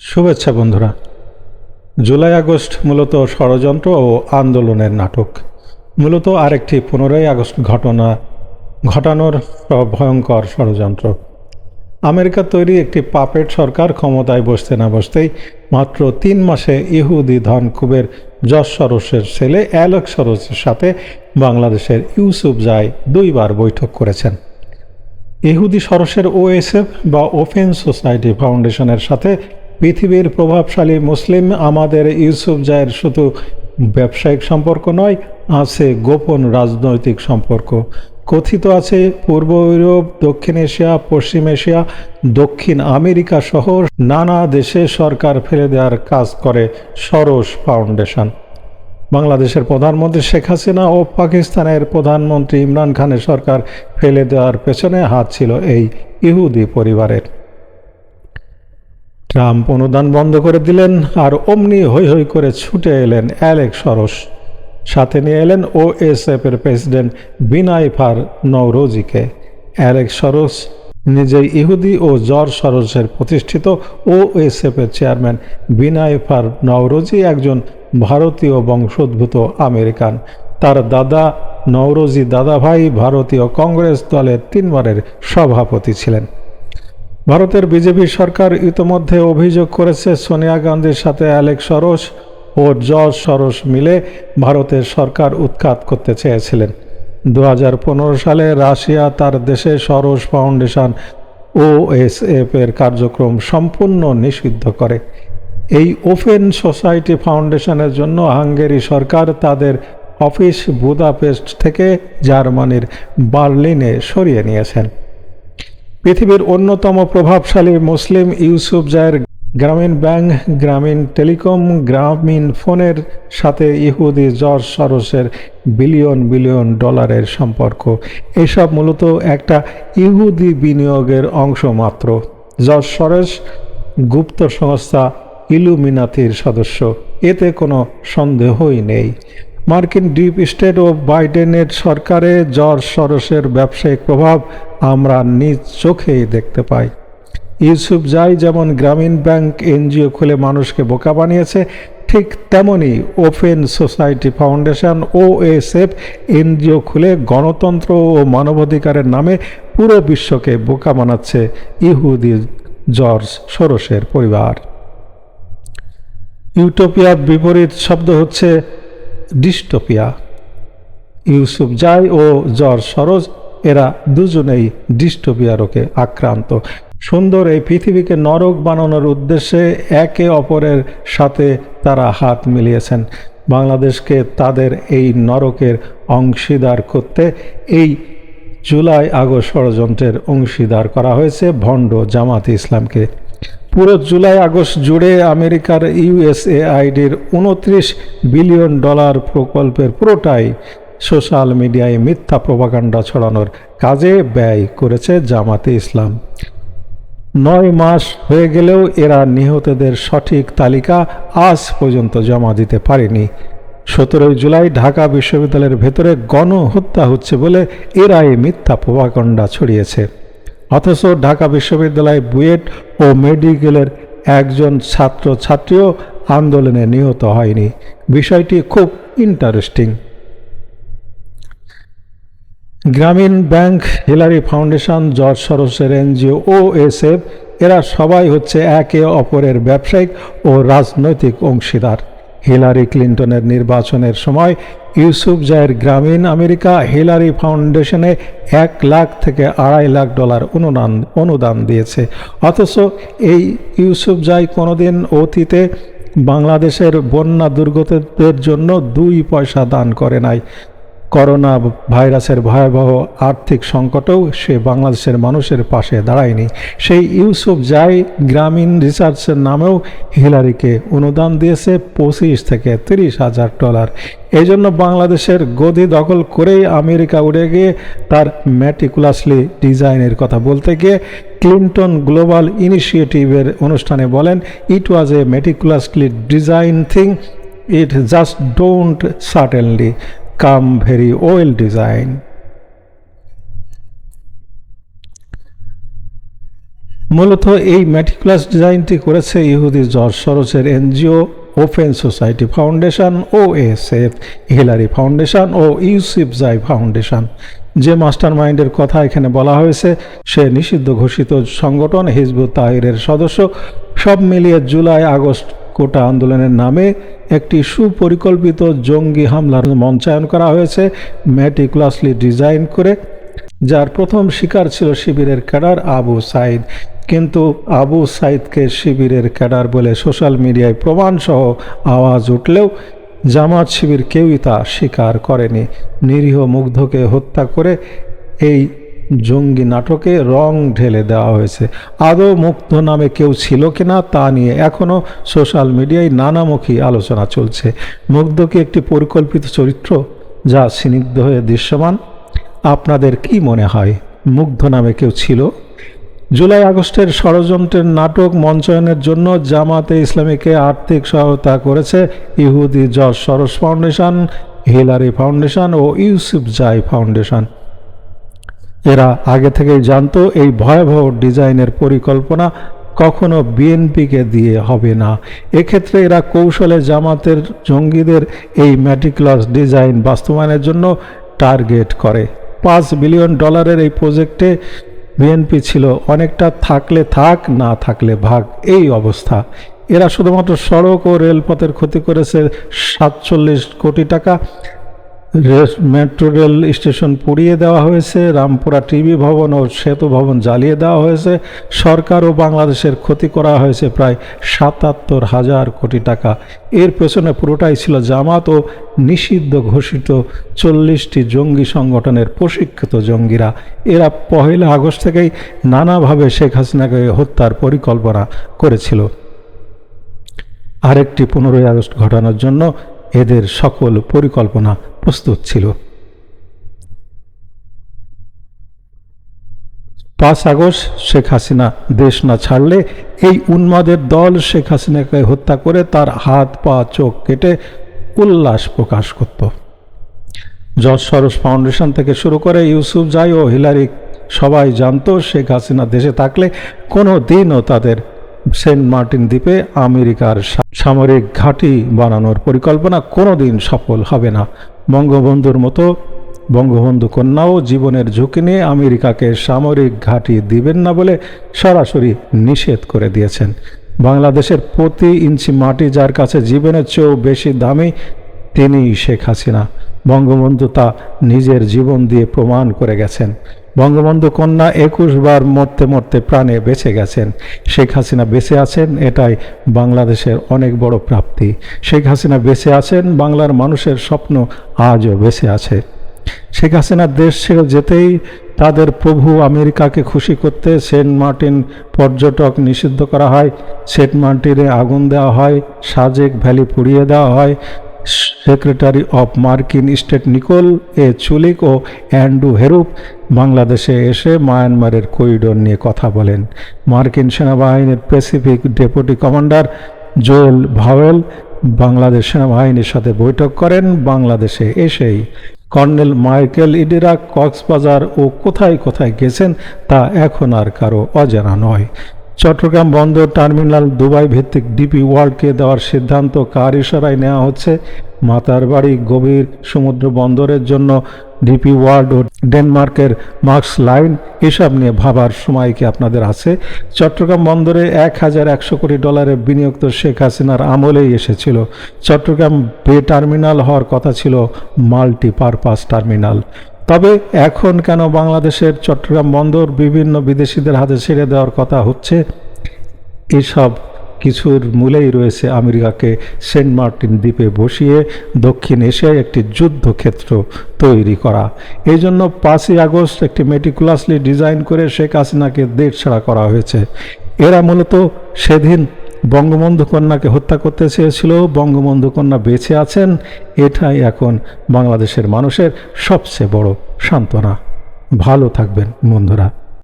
শুভেচ্ছা বন্ধুরা। July August মূলত ষড়যন্ত্র ও আন্দোলনের নাটক। মূলত আরেকটি পনেরোই আগস্ট ঘটনা, ঘটানোর ভয়ঙ্কর ষড়যন্ত্র। আমেরিকার তৈরি একটি পাপেট সরকার ক্ষমতায় বসতে না বসতেই মাত্র তিন মাসে ইহুদি ধনকুবের যশ সরসের ছেলে অ্যালেক সরসের সাথে বাংলাদেশের ইউসুফ জাই দুইবার বৈঠক করেছেন। ইহুদি সরসের ওএসএফ বা ওপেন সোসাইটি ফাউন্ডেশনের সাথে পৃথিবীর প্রভাবশালী মুসলিম আমাদের ইউসুফ জায়ের শুধু ব্যবসায়িক সম্পর্ক নয়, আছে গোপন রাজনৈতিক সম্পর্ক। কথিত আছে পূর্ব ইউরোপ, দক্ষিণ এশিয়া, পশ্চিম এশিয়া, দক্ষিণ আমেরিকা সহ নানা দেশে সরকার ফেলে দেওয়ার কাজ করে সরস ফাউন্ডেশন। বাংলাদেশের প্রধানমন্ত্রী শেখ হাসিনা ও পাকিস্তানের প্রধানমন্ত্রী ইমরান খানের সরকার ফেলে দেওয়ার পেছনে হাত ছিল এই ইহুদি পরিবারের। ট্রাম্প অনুদান বন্ধ করে দিলেন আর অমনি হৈ হৈ করে ছুটে এলেন অ্যালেক সরস। সাথে নিয়ে এলেন O S president Binaifer নওরোজিকে। অ্যালেক সরস নিজেই ইহুদি ও জর্জ সরসের প্রতিষ্ঠিত O S chairman Binaifer Nowrojee একজন ভারতীয় বংশোদ্ভূত আমেরিকান। তার দাদা নওরোজি দাদাভাই ভারতীয় কংগ্রেস দলের তিনবারের সভাপতি ছিলেন। ভারতের বিজেপি সরকার ইতোমধ্যে অভিযোগ করেছে, সোনিয়া গান্ধীর সাথে অ্যালেক সরস ও জর্জ সরস মিলে ভারতের সরকার উৎখাত করতে চেয়েছিলেন। দু হাজার পনেরো সালে রাশিয়া তার দেশে সরস ফাউন্ডেশন ও এস এর কার্যক্রম সম্পূর্ণ নিষিদ্ধ করে। এই ওপেন সোসাইটি ফাউন্ডেশনের জন্য হাঙ্গেরি সরকার তাদের অফিস বুদাপেস্ট থেকে জার্মানির বার্লিনে সরিয়ে নিয়েছেন। পৃথিবীর অন্যতম প্রভাবশালী মুসলিম ইউসুফ জায়ের গ্রামীণ ব্যাংক, গ্রামীণ টেলিকম, গ্রামীণ ফোনের সাথে ইহুদি জর্জ সরসের বিলিয়ন বিলিয়ন ডলারের সম্পর্ক। এসব মূলত একটা ইহুদি বিনিয়োগের অংশ মাত্র। জর্জ সরস গুপ্ত সংস্থা ইলুমিনাতির সদস্য। এতে কোনো সন্দেহই নেই। মার্কিন ডিপ স্টেট ও বাইডেনের সরকারে জর্জ সরসের ব্যবসায়িক প্রভাব আমরা নিজ চোখেই দেখতে পাই। ইউসুফ জাই যেমন গ্রামীণ ব্যাংক এনজিও খুলে মানুষকে বোকা বানিয়েছে, ঠিক তেমনি open society foundation O SF NGO খুলে গণতন্ত্র ও মানবাধিকারের নামে পুরো বিশ্বকে বোকা বানাচ্ছে ইহুদি জর্জ সরসের পরিবার। ইউটোপিয়ার বিপরীত শব্দ হচ্ছে ডিস্টোপিয়া। ইউসুফ জাই ও জর সরোজ, এরা দুজনেই ডিস্টোপিয়া রোগে আক্রান্ত। সুন্দর এই পৃথিবীকে নরক বানানোর উদ্দেশ্যে একে অপরের সাথে তারা হাত মিলিয়েছেন। বাংলাদেশকে তাদের এই নরকের অংশীদার করতে এই জুলাই আগস্ট ষড়যন্ত্রের অংশীদার করা হয়েছে ভণ্ড জামাত ইসলামকে। পুরো জুলাই আগস্ট জুড়ে আমেরিকার ইউএসএ ইউএসএআইডির উনত্রিশ বিলিয়ন ডলার প্রকল্পের পুরোটাই সোশ্যাল মিডিয়ায় মিথ্যা প্রভাকাণ্ডা ছড়ানোর কাজে ব্যয় করেছে জামাতে ইসলাম। নয় মাস হয়ে গেলেও এরা নিহতদের সঠিক তালিকা আজ পর্যন্ত জমা দিতে পারেনি। সতেরোই জুলাই ঢাকা বিশ্ববিদ্যালয়ের ভেতরে গণহত্যা হচ্ছে বলে এরা এই মিথ্যা প্রপাগান্ডা ছড়িয়েছে। অথচ ঢাকা বিশ্ববিদ্যালয় বুয়েট ও মেডিকেলের একজন ছাত্র ছাত্রীও আন্দোলনে নিহত হয়নি। বিষয়টি খুব interesting Grameen bank, Hillary foundation, George সরসের NGO O SF এরা সবাই হচ্ছে একে অপরের ব্যবসায়িক ও রাজনৈতিক অংশীদার। হিলারি ক্লিন্টনের নির্বাচনের সময় ইউসুফ জায়ের গ্রামীণ আমেরিকা হিলারি ফাউন্ডেশনে এক লাখ থেকে আড়াই লাখ ডলার অনুদান অনুদান দিয়েছে। অথচ এই ইউসুফ জাই কোনোদিন অতীতে বাংলাদেশের বন্যা দুর্গতদের জন্য দুই পয়সা দান করে নাই। করোনা ভাইরাসের ভয়াবহ আর্থিক সংকটেও সে বাংলাদেশের মানুষের পাশে দাঁড়ায়নি। সেই ইউসুফ জাই গ্রামীণ রিসার্চের নামেও হিলারিকে অনুদান দিয়েছে পঁচিশ থেকে তিরিশ হাজার ডলার। এই জন্য বাংলাদেশের গদি দখল করেই আমেরিকা উড়ে গিয়ে তার ম্যাটিকুলাসলি ডিজাইনের কথা বলতে গিয়ে ক্লিন্টন গ্লোবাল ইনিশিয়েটিভের অনুষ্ঠানে বলেন it was a meticulously design thing it just don't certainly come very well design মূলত এই ম্যাটিকুলাস ডিজাইনটি করেছে ইহুদি George সরোসের NGO open society foundation O SF Hillary foundation ও ইউসিফ জাই ফাউন্ডেশন যে মাস্টার মাইন্ডের কথা এখানে বলা হয়েছে, সে নিষিদ্ধ ঘোষিত সংগঠন হিজবুত তাহিরের সদস্য। সব মিলিয়ে জুলাই আগস্ট কোটা আন্দোলনের নামে একটি সুপরিকল্পিত জঙ্গি হামলার মঞ্চায়ন করা হয়েছে। ম্যাটিকুলাসলি ডিজাইন করে, যার প্রথম শিকার ছিল শিবিরের ক্যাডার আবু সাইদ। কিন্তু আবু সাইদকে শিবিরের ক্যাডার বলে সোশ্যাল মিডিয়ায় প্রমাণসহ আওয়াজ উঠলেও জামাত শিবির কেউই তা স্বীকার করেনি। নিরীহ মুগ্ধকে হত্যা করে এই জঙ্গি নাটকে রং ঢেলে দেওয়া হয়েছে। আদৌ মুগ্ধ নামে কেউ ছিল কিনা তা নিয়ে এখনও সোশ্যাল মিডিয়ায় নানামুখী আলোচনা চলছে। মুগ্ধ কি একটি পরিকল্পিত চরিত্র যা স্নিগ্ধ হয়ে দৃশ্যমান? আপনাদের কি মনে হয় মুগ্ধ নামে কেউ ছিল? জুলাই আগস্টের ষড়যন্ত্রের নাটক মঞ্চায়নের জন্য জামাতে ইসলামীকে আর্থিক সহায়তা করেছে ইহুদি জজ সরস ফাউন্ডেশন, হিলারি ফাউন্ডেশন ও ইউসুফ জাই ফাউন্ডেশন। এরা আগে থেকেই জানতো এই ভয়াবহ ডিজাইনের পরিকল্পনা কখনো বিএনপিকে দিয়ে হবে না। এক্ষেত্রে এরা কৌশলে জামাতের জঙ্গিদের এই ম্যাটিকুলাস ডিজাইন বাস্তবায়নের জন্য টার্গেট করে। পাঁচ বিলিয়ন ডলারের এই প্রজেক্টে বিএনপি ছিল অনেকটা থাকলে থাক, না থাকলে ভাগ, এই অবস্থা। এরা শুধুমাত্র সড়ক ও রেলপথের ক্ষতি করেছে সাতচল্লিশ কোটি টাকা মেট্রো রেল স্টেশন পুড়িয়ে দেওয়া হয়েছে, রামপুরা টিভি ভবন ও সেতু ভবন জ্বালিয়ে দেওয়া হয়েছে, সরকার ও বাংলাদেশের ক্ষতি করা হয়েছে প্রায় সাতাত্তর হাজার কোটি টাকা। এর পেছনে পুরোটাই ছিল জামাত ও নিষিদ্ধ ঘোষিত চল্লিশটি জঙ্গি সংগঠনের প্রশিক্ষিত জঙ্গিরা। এরা পহেলা আগস্ট থেকেই নানাভাবে শেখ হাসিনাকে হত্যার পরিকল্পনা করেছিল। আরেকটি পনেরোই আগস্ট ঘটানোর জন্য এদের সকল পরিকল্পনা প্রস্তুত ছিল। পাঁচ আগস্ট শেখ হাসিনা দেশ না ছাড়লে এই উন্মাদের দল শেখ হাসিনাকে হত্যা করে তার হাত, পা, চোখ কেটে উল্লাস প্রকাশ করত। জজ সরোজ ফাউন্ডেশন থেকে শুরু করে ইউসুফ জাই ও হিলারি সবাই জানতো শেখ হাসিনা দেশে থাকলে কোনো দিনও তাদের সেন্ট মার্টিন দ্বীপে আমেরিকার সামরিক ঘাঁটি বানানোর পরিকল্পনা কোনো দিন সফল হবে না। বঙ্গবন্ধুর মতো বঙ্গবন্ধু কন্যাও জীবনের ঝুঁকি নিয়ে আমেরিকাকে সামরিক ঘাঁটি দিবেন না বলে সরাসরি নিষেধ করে দিয়েছেন। বাংলাদেশের প্রতি ইঞ্চি মাটি যার কাছে জীবনের চেয়েও বেশি দামি, তিনিই শেখ হাসিনা। বঙ্গবন্ধু তা নিজের জীবন দিয়ে প্রমাণ করে গেছেন। বঙ্গবন্ধু কন্যা একুশ বার মরতে মরতে প্রাণে বেঁচে গেছেন। শেখ হাসিনা বেঁচে আছেন, এটাই বাংলাদেশের অনেক বড় প্রাপ্তি। শেখ হাসিনা বেঁচে আছেন, বাংলার মানুষের স্বপ্ন আজও বেঁচে আছে। শেখ হাসিনা দেশ ছেড়ে যেতেই তাদের প্রভু আমেরিকাকে খুশি করতে সেন্ট মার্টিন পর্যটক নিষিদ্ধ করা হয়। সেন্ট মার্টিনে আগুন দেওয়া হয়, সাজেক ভ্যালি পুড়িয়ে দেওয়া হয়। সেক্রেটারি অফ মার্কিন স্টেট নিকোল এ চুলিক ও অ্যান্ডু হেরুপ বাংলাদেশে এসে মায়ানমারের করিডোর নিয়ে কথা বলেন। মার্কিন সেনাবাহিনীর Pacific deputy commander Joel Vowell Bangladesh সেনাবাহিনীর সাথে বৈঠক করেন। বাংলাদেশে এসেই কর্নেল মাইকেল ইডিরা কক্সবাজার ও কোথায় কোথায় গেছেন তা এখন আর কারও অজানা নয়। চট্টগ্রাম বন্দর টার্মিনাল দুবাই ভিত্তিক ডিপি ওয়ার্ল্ডকে দেওয়ার সিদ্ধান্ত কার ইশারায় নেওয়া হচ্ছে? মাতার বাড়ি গভীর সমুদ্র বন্দরের জন্য ডিপি ওয়ার্ল্ড ও ডেনমার্কের মার্কস লাইন এসব নিয়ে ভাবার সময় কি আপনাদের আছে? চট্টগ্রাম বন্দরে এক হাজার একশো কোটি ডলারের বিনিয়োগ তো শেখ হাসিনার আমলেই এসেছিল। চট্টগ্রাম বে টার্মিনাল হওয়ার কথা ছিল মাল্টিপারপাস টার্মিনাল। তবে এখন কেন বাংলাদেশের চট্টগ্রাম বন্দর বিভিন্ন বিদেশিদের হাতে ছেড়ে দেওয়ার কথা হচ্ছে, এসব কিছুর মূলেই রয়েছে আমেরিকাকে সেন্ট মার্টিন দ্বীপে বসিয়ে দক্ষিণ এশিয়ায় একটি যুদ্ধক্ষেত্র তৈরি করা। এই জন্য পাঁচই আগস্ট একটি মেটিকুলাসলি ডিজাইন করে শেখ হাসিনাকে দেশ ছাড়া করা হয়েছে। এরা মূলত সেদিন বঙ্গবন্ধু কন্যাকে হত্যা করতে চেয়েছিল, বঙ্গবন্ধু কন্যা বেঁচে আছেন, এটাই এখন বাংলাদেশের মানুষের সবচেয়ে বড় সান্ত্বনা। ভালো থাকবেন বন্ধুরা।